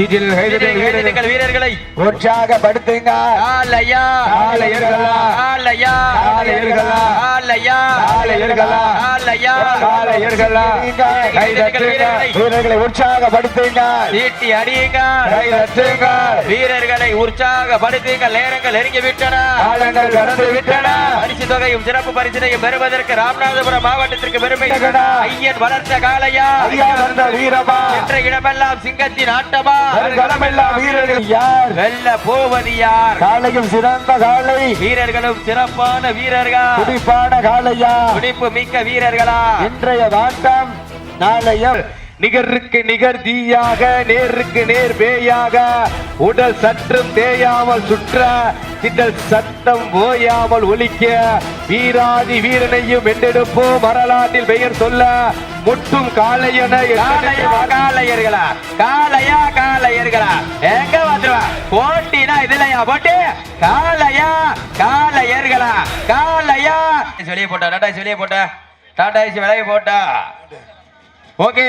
வீரர்கள் உற்சாகப்படுத்துங்க. வீரர்களை உற்சாகப்படுத்துங்க. சீட்டி அடியுங்க வீரர்களை உற்சாகப்படுத்துங்க. நேரங்கள் நெருங்கி விட்டன கடந்து விட்டன பரிசு தொகையும் சிறப்பு பரிசினையும் பெறுவதற்கு ராமநாதபுரம் மாவட்டத்திற்கு பெருமை. ஐயன் வளர்த்த ஐயா வந்த வீரமா. என்ற இடமெல்லாம் சிங்கத்தின் ஆட்டமா. வீரர்கள் யார்? வெல்ல போவது யார்? காலையும் சிறந்த காலை வீரர்களும் சிறப்பான வீரர்கள்? துடிப்பான காளையா? துடிப்பு மிக்க வீரர்களா? இன்றைய வாட்டம் நாளைய நிகருக்கு நிகர் தீயாக நேருக்கு நேர் பேயாக. உடல் சற்றும் தேயாமல் சுற்ற திடல் சத்தம் ஓயாமல் ஒலிக்க. வீராதி வீரனையும் வென்றெடுப்போம் வரலாற்றில் பெயர் சொல்ல. முட்டும் காளையன காளையா காளையர்களா? காளையா காளையர்களா? எங்க வந்துருவா போட்டினா இதுலயா? போட்டி? காளையா காளையர்களா? காளையா. வெளியே போட்டா டாடா வெளியே போட்டா. டாடா வெளியே போட்டா. ஓகே.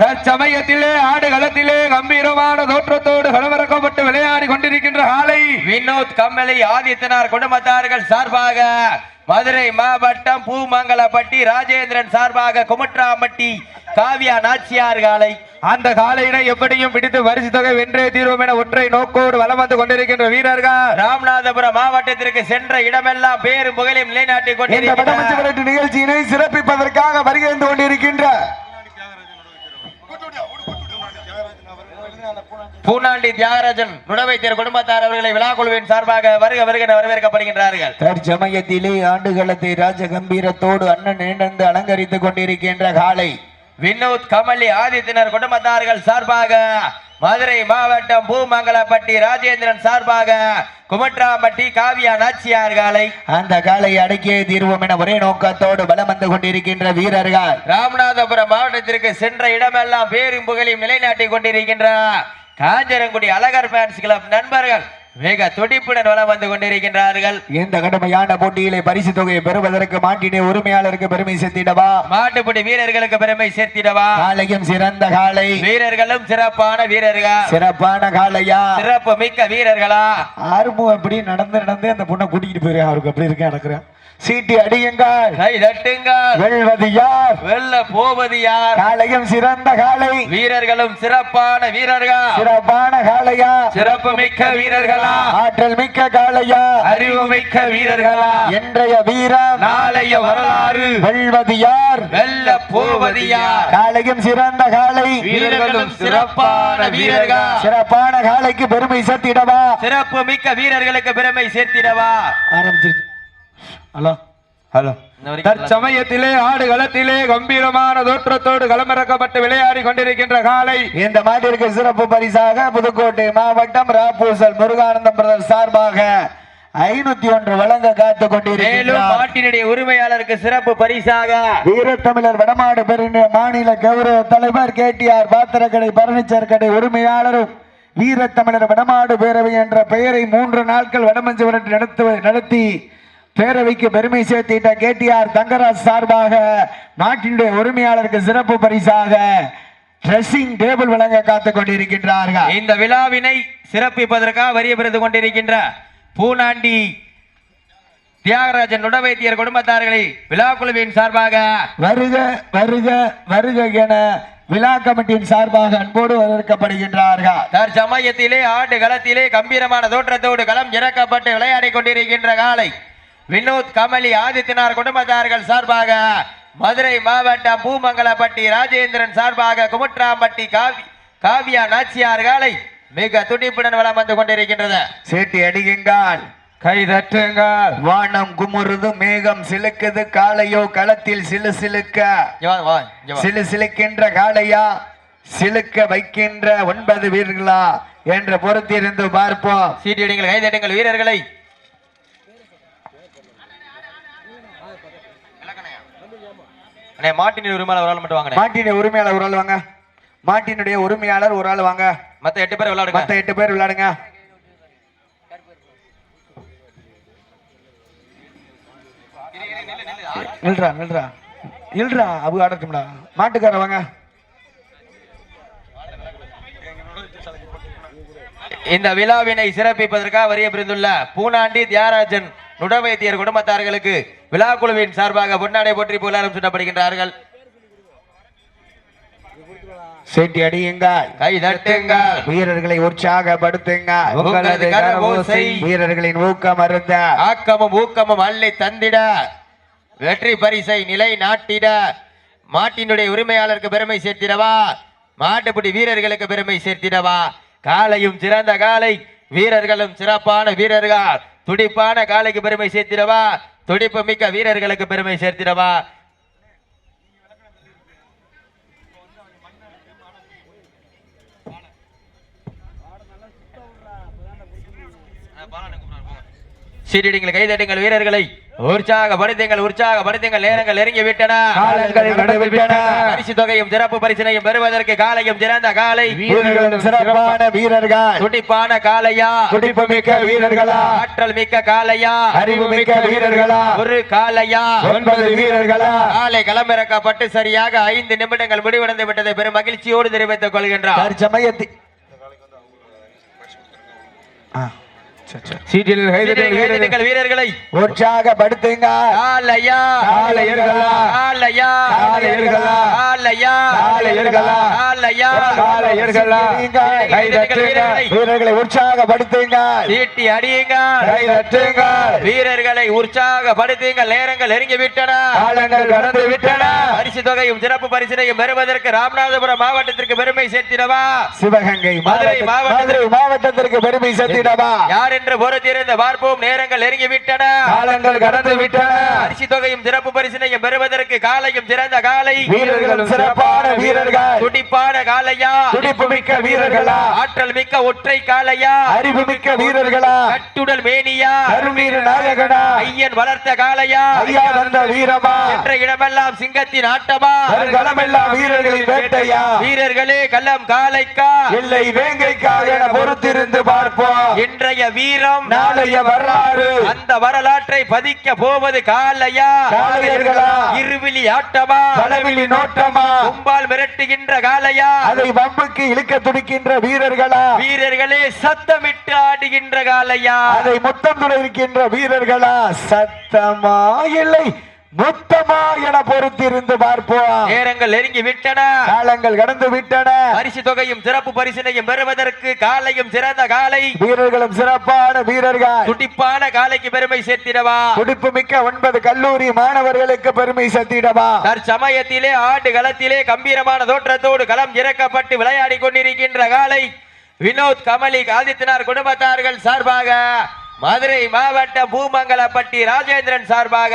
தற்சமயத்திலே ஆடுகளத்திலே கம்பீரமான தோற்றத்தோடு களமிறக்கப்பட்டு விளையாடி கொண்டிருக்கின்ற ஆலை வினோத் கம்மலை ஆதித்தனார் குடும்பத்தார்கள் சார்பாக மதுரை மாவட்டம் பூமங்கலப்பட்டி ராஜேந்திரன் சார்பாக குமட்ராம்பட்டி காவியா நாச்சியார் காலை. அந்த காலையினை எப்படியும் பிடித்து பரிசு தொகை வென்றே தீர்வோம் என ஒற்றை நோக்கோடு வலம் வந்து கொண்டிருக்கின்ற வீரர்கள். ராமநாதபுரம் மாவட்டத்திற்கு சென்ற இடமெல்லாம் பேரும் புகழையும் நிலைநாட்டிக் விரட்டு நிகழ்ச்சியினை சிறப்பிப்பதற்காக வருகிறது கொண்டிருக்கின்ற பூனாண்டி தியாகராஜன் நுடவைத்தியர் குடும்பத்தார் அவர்களை விழா குழுவின் சார்பாக வருக வருக வரவேற்கப்படுகின்றார்கள். தற்சமயத்திலே ஆண்டுகளத்தை ராஜ கம்பீரத்தோடு அண்ணன் இணைந்து அலங்கரித்துக் கொண்டிருக்கின்ற காலை. வினோத் கமலி ஆதித்தனர் குடும்பத்தார்கள் சார்பாக மதுரை மாவட்டம் பூமங்கலப்பட்டி ராஜேந்திரன் சார்பாக குமட்ராம்பட்டி காவியா நாச்சியார் காலை. அந்த காலை அடக்கிய தீர்வோம் என ஒரே நோக்கத்தோடு பலம் வந்து கொண்டிருக்கின்ற வீரர்கள். ராமநாதபுரம் மாவட்டத்திற்கு சென்ற இடமெல்லாம் பேரும் புகழையும் நிலைநாட்டிக் கொண்டிருக்கின்ற காஞ்சரங்குடி அழகர் ஃபேன்ஸ் கிளப் நண்பர்கள். மிக துடிப்புடன் வலம் வந்து கொண்டிருக்கின்றார்கள். இந்த கடுமையான போட்டியிலே பரிசு தொகையை பெறுவதற்கு மாட்டினை உரிமையாளருக்கு பெருமை சேர்த்திடவா? மாட்டுப்பிடி வீரர்களுக்கு பெருமை சேர்த்திடவா? காலையும் சிறந்த காலை. வீரர்களும் சிறப்பான வீரர்கள். சிறப்பான காளையா சிறப்பு மிக்க வீரர்களா? ஆர்வம் அப்படி நடந்து நடந்து அந்த பொண்ணை கூட்டிக்கிட்டு போயிரு அவருக்கு அப்படி இருக்க நடக்கிறேன் சீட்டி அடியுங்கள். கை தட்டுங்கள். வெல்வது யார்? வெல்ல போவது யார்? காலையும் சிறந்த காலை வீரர்களும் சிறப்பான வீரர்கள்? சிறப்பான காளையா? சிறப்பு மிக்க வீரர்களா? ஆற்றல் மிக்க காளையா? அறிவு மிக்க வீரர்களா? இன்றைய வீரம். நாளைய வரலாறு. வெல்வது யார்? வெல்ல போவது யார்? காலையும் சிறந்த காலை வீரர்களும் சிறப்பான வீரர்கள்? சிறப்பான காலைக்கு பெருமை சேர்த்திடவா? சிறப்பு மிக்க வீரர்களுக்கு பெருமை சேர்த்திடவா? ஆரம்பிச்சிருச்சு. Hello hello. தற்சமயத்திலே ஆடுகளத்திலே கம்பீரமான தோற்றத்தோடு களமிறக்கப்பட்டு விளையாடி கொண்டிருக்கின்ற காலை. இந்த மாட்டிற்கு சிறப்பு பரிசாக புதுக்கோட்டை மாவட்டம் ராப்பூசல் முருகானந்தம் பிரதர் சார்பாக ஐநூத்தி ஒன்று வழங்க காத்துக் மேலும் கொண்டிருக்கிறார் மாட்டினுடைய உரிமையாளருக்கு சிறப்பு பரிசாக. வீரத்தமிழர் வடமாடு பெருநில மாநில கௌரவ தலைவர் கேடிஆர் பாத்திரக்கடை பர்னிச்சர் கடை உரிமையாளரும் வீரத்தமிழர் வடமாடு பேரவை என்ற பெயரை மூன்று நாட்கள் வடமஞ்சு நடத்து நடத்தி பேரவைக்கு பெருமை சேர்த்திட்ட கேடிஆர் தங்கராஜ் சார்பாக நாட்டினுடைய உரிமையாளருக்கு சிறப்பு பரிசாக ட்ரெஸ்ஸிங் டேபிள் வழங்க காத்துக் கொண்டிருக்கின்றார்கள். இந்த விழாவினை சிறப்பிப்பதற்காக வரிய பெறுது கொண்டிருக்கின்ற பூனாண்டி தியாகராஜன் நுடவைத்தியர் குடும்பத்தார்களை விழா குழுவின் சார்பாக வருக வருக வருக என விழா கமிட்டியின் சார்பாக அன்போடு வரவேற்கப்படுகின்றார்கள். தற்சமயத்திலே ஆட்டு களத்திலே கம்பீரமான தோற்றத்தோடு களம் இறக்கப்பட்டு விளையாடி கொண்டிருக்கின்ற காலை வினோத் கமலி ஆதித்யனார் குடும்பத்தார்கள் சார்பாக மதுரை மாவட்டம் பூமங்கலப்பட்டி ராஜேந்திரன் சார்பாக குமுட்ராம்பட்டி காவி காவியா நாச்சியார் காலை மிக துடிப்புடன் வலம் வந்து கொண்டிருக்கின்றது. சேட்டி அடியுங்கள். கை தட்டுங்கள். வானம் குமுறுது மேகம் சிலுக்குது காளையோ களத்தில் சிலு சிலுக்க. சிலு சிலுக்கின்ற காளையா சிலுக்க வைக்கின்ற ஒன்பது வீரர்களா? என்று பொறுத்திருந்து பார்ப்போம். சீட்டிடுங்கள் கைதட்டுங்கள் வீரர்களை. அண்ணே, மாட்டின் உரிமையாளர் ஒரு ஆள் மட்டும் வாங்க மாட்டினுடைய உரிமையாளர் ஒரு ஆள் வாங்க. மாட்டினுடைய உரிமையாளர் ஒரு ஆள் வாங்க. மத்த எட்டு பேர் விளையாடுங்க. மத்த எட்டு பேர் விளையாடுங்க. நில்றா நில்றா. இல்லடா அவு ஆடட்டும்டா மாட்டுக்கார வாங்க. இந்த விழாவினை சிறப்பிப்பதற்காக வரிய பிரிந்துள்ள பூனாண்டி தியாகராஜன் நுடவைத்தியர் குடும்பத்தார்களுக்கு விழா குழுவின் சார்பாக பொன்னாடை போற்றி புகழாரம் சுட்டப்படுகின்றார்கள். சேட்டி அடியுங்கள். கை தட்டுங்கள். வீரர்களை உற்சாகப்படுத்துங்கள். உங்களது கரவோசை வீரர்களின் ஊக்கம் அருந்த. ஆக்கமும் ஊக்கமும் அள்ளி தந்திட. வெற்றி பரிசை நிலை நாட்டிட. மாட்டினுடைய உரிமையாளருக்கு பெருமை சேர்த்திடவா? மாட்டுப்பிடி வீரர்களுக்கு பெருமை சேர்த்திடவா? காலையும் சிறந்த காலை வீரர்களும் சிறப்பான வீரர்கள். துடிப்பான காலைக்கு பெருமை சேர்த்திடவா? துடிப்பு மிக்க வீரர்களுக்கு பெருமை சேர்த்திடவா? சீரிடுங்கள் கைதட்டுங்கள் வீரர்களை. உற்சாகப்படுத்துங்கள் உற்சாகப்படுத்துங்கள் நேரங்கள் நெருங்கி விட்டன. பரிசு தொகையும் சிறப்பு பரிசினையும் பெறுவதற்கு காலையும் சிறந்த காலை. சிறப்பான வீரர்கள். துடிப்பான காலையா? துடிப்பு மிக்க வீரர்களா? ஆற்றல் மிக்க காலையா? அறிவு மிக்க வீரர்களா? ஒரு காலையா? ஒன்பது வீரர்களா? காலை களமிறக்கப்பட்டு சரியாக ஐந்து நிமிடங்கள் முடிவடைந்து விட்டதை பெரும் மகிழ்ச்சியோடு தெரிவித்துக் கொள்கின்றார் சரி. சீட்டில் வீரர்கள் உற்சாகப்படுத்துங்க. வீரர்களை. உற்சாகப்படுத்துங்க சீட்டி அடியுங்க வீரர்களை உற்சாகப்படுத்துங்கள். நேரங்கள் நெருங்கி விட்டன. கடந்து விட்டன. பரிசு தொகையும் சிறப்பு பரிசினையும் பெறுவதற்கு ராமநாதபுரம் மாவட்டத்திற்கு பெருமை சேர்த்திடவா? சிவகங்கை மதுரை மாவட்டத்திற்கு பெருமை சேர்த்திடவா? யார் என்று பொறுத்திருந்த பார்ப்போம். நேரங்கள் நெருங்கி விட்டன காலங்கள் கடந்து விட்டன பரிசு தொகையும் சிறப்பு பரிசினையும் பெறுவதற்கு காலையும் சிறந்த காலை. வீரர்களும் சிறப்பான வீரர்கள். துடிப்பான காலையா? துடிப்பு மிக்க வீரர்களா? ஆற்றல் மிக்க ஒற்றை காலையா? அறிவு மிக்க வீரர்களா? கட்டுடல் மேனியா? கருநீர் நாயகனா? ஐயன் வளர்த்த காலையா? ஐயா தந்த வீரமா? என்ற இடமெல்லாம் சிங்கத்தின் ஆட்டமா? வருகளமெல்லாம் வீரர்களின் வேட்டையா? வீரர்களே கள்ளம் காலைக்கா இல்லை வேங்கைக்காக என பொறுத்திருந்து பார்ப்போம். இன்றைய வீரம் நாளைய வரலாறு. அந்த வரலாற்றை பதிக்க போவது காலையா? காளையர்களா இருவிழி ஆட்டமா? பலவிழி நோட்டமா? கும்பால் மிரட்டுகின்ற காலையா? அதை வம்புக்கு இழுக்க துடிக்கின்ற வீரர்களா? வீரர்களே சத்தமிட்டு ஆடுகின்ற காலையா? அதை முத்தம் துளைக்கின்ற வீரர்களா? சத்தமா இல்லை. மொத்தமா என பொறுத்திருந்து பார்ப்போம். நேரங்கள் நெருங்கி விட்டன. காலங்கள் கடந்து விட்டன. பரிசு தொகையும் சிறப்பு பரிசினையும் பெறுவதற்கு காலையும் சிறந்த காலை. வீரர்களும் சிறப்பான வீரர்கள். துடிப்பான காலைக்கு பெருமை சேர்த்திடவா. துடிப்பு மிக்க ஒன்பது கல்லூரி மாணவர்களுக்கு பெருமை சத்திடவா தற்சமயத்திலே ஆண்டு களத்திலே கம்பீரமான தோற்றத்தோடு களம் இறக்கப்பட்டு விளையாடி கொண்டிருக்கின்ற காலை வினோத் கமலி ஆதித்தனார் குடும்பத்தார்கள் சார்பாக மதுரை மாவட்டம் பூமங்கலப்பட்டி ராஜேந்திரன் சார்பாக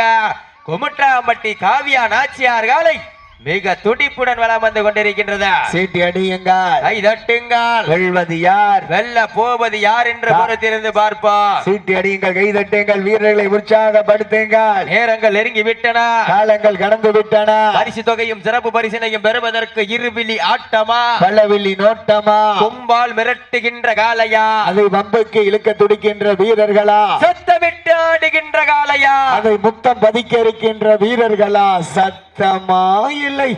குமுட்டாம்பட்டி காவியா நாச்சியார் காலை மிக துடிப்புடன் வலம் வந்து கொண்டிருக்கின்றது. சீட்டி அடியுங்கள். கை தட்டுங்கள். வெல்வது யார்? வெல்ல போவது யார் என்று பொறுத்திருந்து பார்ப்போம். சீட்டி அடியுங்கள் கை தட்டுங்கள் வீரர்களை உற்சாகப்படுத்துங்கள். நேரங்கள் நெருங்கி விட்டன. காலங்கள் கடந்து விட்டன. பரிசு தொகையும் சிறப்பு பரிசினையும் பெறுவதற்கு இருவிழி ஆட்டமா? பல்லவில்லி நோட்டமா? கும்பால் மிரட்டுகின்ற காலையா அதை வம்புக்கு இழுக்க துடிக்கின்ற வீரர்களா? சத்தமிட்டு ஆடுகின்ற காலையா அதை முத்தம் பதிக்க இருக்கின்ற வீரர்களா? சத்தமா இல்லை.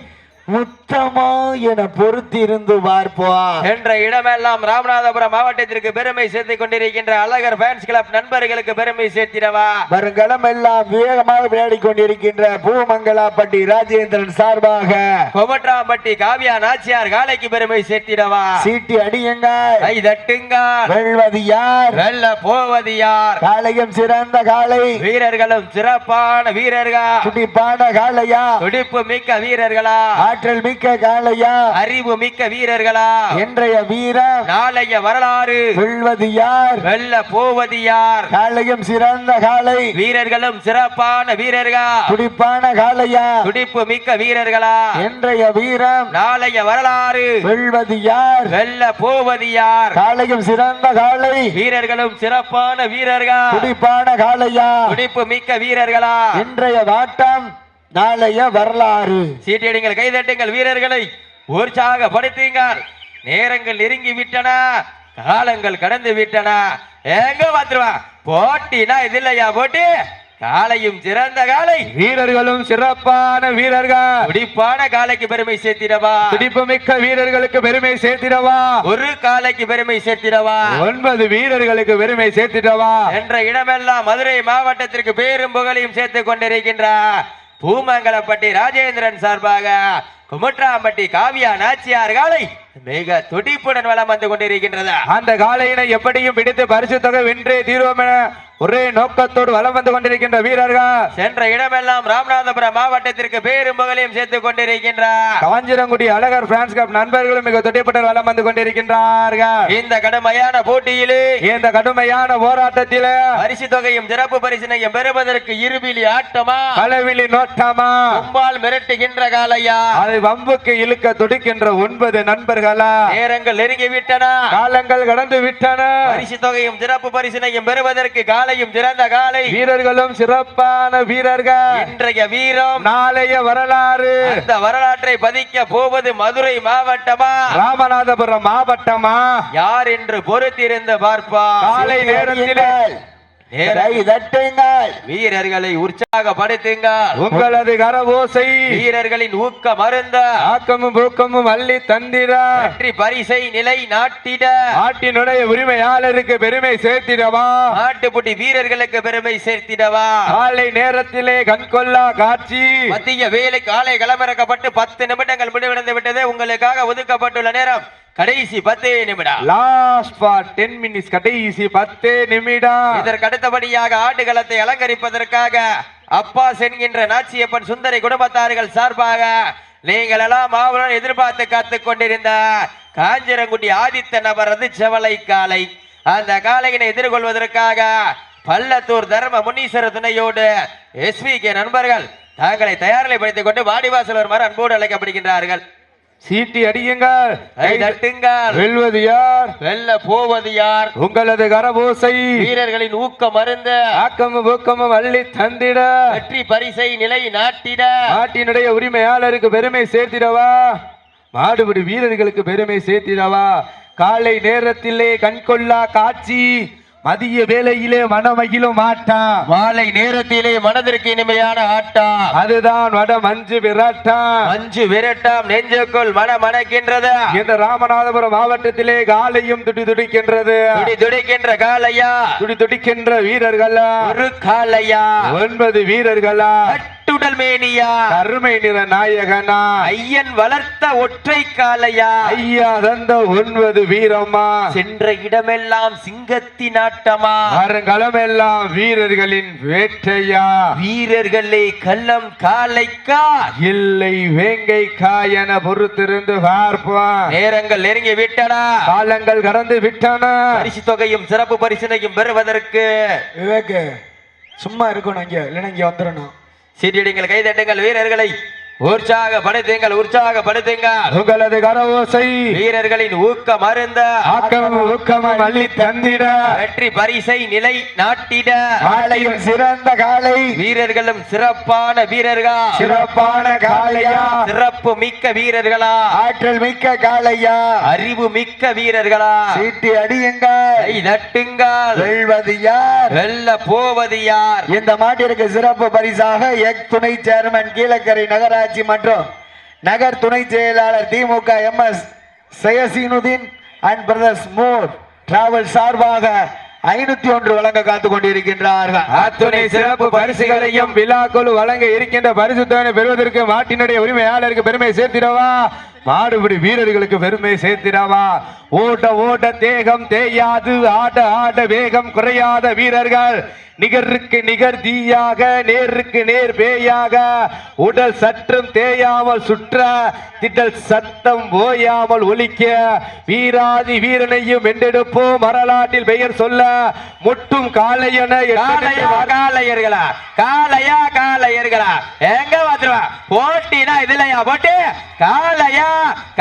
முத்தமா என பொறுத்திருந்து பார்ப்போம். என்ற இடமெல்லாம் ராமநாதபுரம் மாவட்டத்திற்கு பெருமை சேர்த்துக் கொண்டிருக்கின்ற அழகர் ஃபேன்ஸ் கிளப் நண்பர்களுக்கு பெருமை சேர்த்திடவா? வருங்காலம் எல்லாம் வேகமாக விளையாடி கொண்டிருக்கின்ற பூமங்கலாப்பட்டி ராஜேந்திரன் சார்பாக கொமட்ராம்பட்டி காவியா நாச்சியார் காலைக்கு பெருமை சேர்த்திடவா? சீட்டி அடியுங்கள் கை தட்டுங்கள் வெல்வது யார்? வெல்ல போவது யார்? காளையம் சிறந்த காளை. வீரர்களும் சிறப்பான வீரர்கள்? துடிப்பான துடிப்பு மிக்க வீரர்களா? ஆற்றல் மிக்க காளையா? அறிவு மிக்க வீரர்களா? இன்றைய வீரம் நாளைய வரலாறு. வெல்வது யார்? வெல்ல போவது யார்? காளையம் சிறந்த காளை. வீரர்களும் சிறப்பான வீரர்கள்? துடிப்பான காளையா? துடிப்பு மிக்க வீரர்களா? இன்றைய வீரம் நாளைய வரலாறு. வெல்வது யார்? வெல்ல போவது யார்? காளையும் சிறந்த காளை. வீரர்களும் சிறப்பான வீரர்கள்? துடிப்பான காளையா? துடிப்பு மிக்க வீரர்களா? இன்றைய வாட்டம் நாளைய வரலாறு. சீட்டியடிங்கள் கைதட்டுங்கள் வீரர்களை. உற்சாகப்படுத்துங்கள் நேரங்கள் நெருங்கி விட்டன காலங்கள் கடந்து விட்டன எங்க பாத்துருவா போட்டினா இது இல்லையா போட்டி? காலையும் சிறந்த காலை வீரர்களும் சிறப்பான வீரர்கள். துடிப்பான காலைக்கு பெருமை சேர்த்திடவா? துடிப்பு மிக்க வீரர்களுக்கு பெருமை சேர்த்திடவா? ஒரு காலைக்கு பெருமை சேர்த்திடவா? ஒன்பது வீரர்களுக்கு பெருமை சேர்த்திடவா? என்ற இடமெல்லாம் மதுரை மாவட்டத்திற்கு பேரும் புகழையும் சேர்த்துக் கொண்டிருக்கின்றார். பூமங்கலப்பட்டி ராஜேந்திரன் சார்பாக குமுற்றாம்பட்டி காவியா நாச்சியார் காலை மிக துடிப்புடன் வலம் வந்து கொண்டிருக்கின்றதா. அந்த காலையினை எப்படியும் பிடித்து பரிசு தொகை வென்றே தீர்வோம் என ஒரே நோக்கத்தோடு வலம் வந்து கொண்டிருக்கின்ற வீரர்கள் சென்ற இடமெல்லாம் ராமநாதபுரம் மாவட்டத்திற்கு பேரும் புகழையும் சேர்த்துக் கொண்டிருக்கின்றார் காஞ்சிரங்குடி அழகர் பிரான்ஸ் கப் நண்பர்களும் மிக துடிப்புடன் வலம் வந்து கொண்டிருக்கின்றார்கள். இந்த கடுமையான போட்டியிலே இந்த கடுமையான போராட்டத்தில பரிசு தொகையும் சிறப்பு பரிசினையும் பெறுவதற்கு இருபிலி ஆட்டமா? களவிழி நோட்டமா? கும்பால் மிரட்டுகின்ற காலையா அதை வம்புக்கு இழுக்க துடிக்கின்ற ஒன்பது நண்பர்களா நேரங்கள் நெருங்கி விட்டன. காலங்கள் கடந்து விட்டன. பரிசு தொகையும் சிறப்பு பரிசினையும் பெறுவதற்கு காலையும் சிறந்த காலை. வீரர்களும் சிறப்பான வீரர்கள். இன்றைய வீரம் நாளைய வரலாறு. அந்த வரலாற்றை பதிக்க போவது மதுரை மாவட்டமா? ராமநாதபுரம் மாவட்டமா? யார் என்று பொறுத்திருந்து பார்ப்பா காலை நேரத்திலே நேரம் தட்டுங்கள். வீரர்களை உற்சாகப்படுத்துங்கள். உங்களது கரவோசை. வீரர்களின் ஊக்க மருந்த ஆக்கமும் ஊக்கமும் அள்ளி தந்திர வெற்றி பரிசை நிலை நாட்டிட. நாட்டினுடைய உரிமையாளருக்கு பெருமை சேர்த்திடவா. நாட்டுப்புட்டி வீரர்களுக்கு பெருமை சேர்த்திடவா. காலை நேரத்திலே கண்கொள்ளா காட்சி. மத்திய வேலை காலை களமிறக்கப்பட்டு பத்து நிமிடங்கள் முடிவடைந்து விட்டது. உங்களுக்காக ஒதுக்கப்பட்டுள்ள நேரம் கடைசி பத்து நிமிடம். லாஸ்ட் ஃபார் டென் மினிட்ஸ் கடைசி பத்து நிமிடம். இதற்கு அடுத்தபடியாக ஆடுகளத்தை அலங்கரிப்பதற்காக அப்பாஸ் என்கின்ற நாச்சியப்பன் சுந்தரி குடும்பத்தார்கள் சார்பாக நீங்கள் எல்லாம் ஆவலுடன் எதிர்பார்த்து காத்துக் கொண்டிருந்த காஞ்சிரங்குடி ஆதித்த நபரது செவலை காலை அந்த காலையினை எதிர்கொள்வதற்காக பள்ளத்தூர் தர்ம முனீஸ்வர துணையோடு எஸ்வி கே நண்பர்கள் தங்களை தயாரிலைப்படுத்திக் கொண்டு வாடிவாசல் வருமாறு அன்போடு அழைக்கப்படுகின்றார்கள். சீட்டி அடியுங்கள். கை தட்டுங்கள். வெல்வது யார்? வெல்ல போவது யார்? உங்களது கரபோசை. வீரர்களின் ஊக்கம் மருந்த ஆக்கமும் ஊக்கமும் அள்ளி தந்திட. வெற்றி பரிசை நிலை நாட்டிட. நாட்டினுடைய உரிமையாளருக்கு பெருமை சேர்த்திடவா? மாடுபிடி வீரர்களுக்கு பெருமை சேர்த்திடவா? காலை நேரத்திலே கண்கொள்ளா காட்சி. மதிய வேளையிலே மனமகிழும் ஆட்டம் மாலை நேரத்திலே மனதிற்கு இனிமையான ஆட்டம் அதுதான் வட மஞ்சு விராட்டம் மஞ்சு விரட்டாம் நெஞ்சுக்குள் மன மணக்கின்றது இந்த ராமநாதபுரம் மாவட்டத்திலே காலையும் துடி துடிக்கின்றது. துடி துடிக்கின்ற காலையா துடி துடிக்கின்ற வீரர்களா? ஒரு காலையா ஒன்பது வீரர்களா? கட்டுடல் மேனியா கருமை நிற நாயகனா? ஐயன் வளர்த்த ஒற்றை காலையா ஐயா தந்த ஒன்பது வீரம்மா சென்ற இடமெல்லாம் சிங்கத்தின் ஆட்டமா வருங்களமெல்லாம் வீரர்களின் வேட்டையா? வீரர்களே கள்ளம் காலைக்கா இல்லை வேங்கை காயன பொறுத்திருந்து பார்ப்போம். நேரங்கள் நெருங்கி விட்டன. காலங்கள் கடந்து விட்டன. பரிசு தொகையும் சிறப்பு பரிசினையும் பெறுவதற்கு சும்மா இருக்கணும் இங்க. இல்லைன்னா இங்க வந்துடணும். சீட்டிடுங்கள் கைதட்டுங்கள் வீரர்களை. உற்சாகப்படுத்துங்கள் உற்சாகப்படுத்துங்கள் உங்களது கரவோசை வீரர்களின் ஊக்க மருந்த ஆக்கமும் ஊக்கமும் அள்ளி தந்திட. வெற்றி பரிசை நிலை நாட்டிட. காலையும் சிறந்த காலை. வீரர்களும் சிறப்பான வீரர்கள். சிறப்பான காளையா சிறப்பு மிக்க வீரர்களா. ஆற்றல் மிக்க காளையா அறிவு மிக்க வீரர்களா. சீட்டி அடியுங்கள். கை தட்டுங்கள். வெல்வது யார்? வெல்ல போவது யார்? இந்த மாட்டிற்கு சிறப்பு பரிசாக எக் துணை சேர்மன் கீழக்கரை நகராட்சி மற்றும் நகர் துணை செயலாளர் திமுக எம். எஸ். சயசீனுதீன் அண்ட் பிரதர்ஸ் மோர் டிராவல் சார்பாக ஐநூத்தி ஒன்று வழங்க காத்து கொண்டிருக்கின்றார்கள். அத்துணை சிறப்பு பரிசுகளையும் விழாக்குழு வழங்க இருக்கின்ற பரிசுத்தவனை பெறுவதற்கு மாட்டினுடைய உரிமையாளருக்கு பெருமை சேர்த்திடவா? மாடுபிடி வீரர்களுக்கு பெருமை சேர்த்திடவா? ஓட்ட ஓட்ட தேகம் தேயாது ஆட ஆட வேகம் குறையாத வீரர்கள். நிகருக்கு நிகர் தீயாக நேருக்கு நேர் பேயாக. உடல் சற்றும் தேயாமல் சுற்ற திடல் சத்தம் ஓயாமல் ஒலிக்க. வீராதி வீரனையும் வென்றெடுப்போம் வரலாற்றில் பெயர் சொல்ல. முட்டும் காளையன காளையா காளையர்களா? காளையா காளையர்களா? எங்க வந்துருவா? போட்டினா இதுலயா? போட்டு? காளையா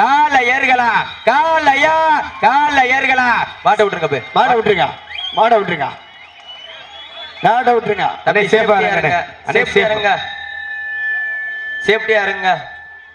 காளையர்களா? காளையா காளையர்களா பாட்டு விட்டுருங்க போய் மாட விட்டுருங்க. மாட விட்டுருங்க. மாட விட்டுருங்க. இருங்க, சேஃப்டியா safe. இருங்க. சேஃப்டியா இருங்க.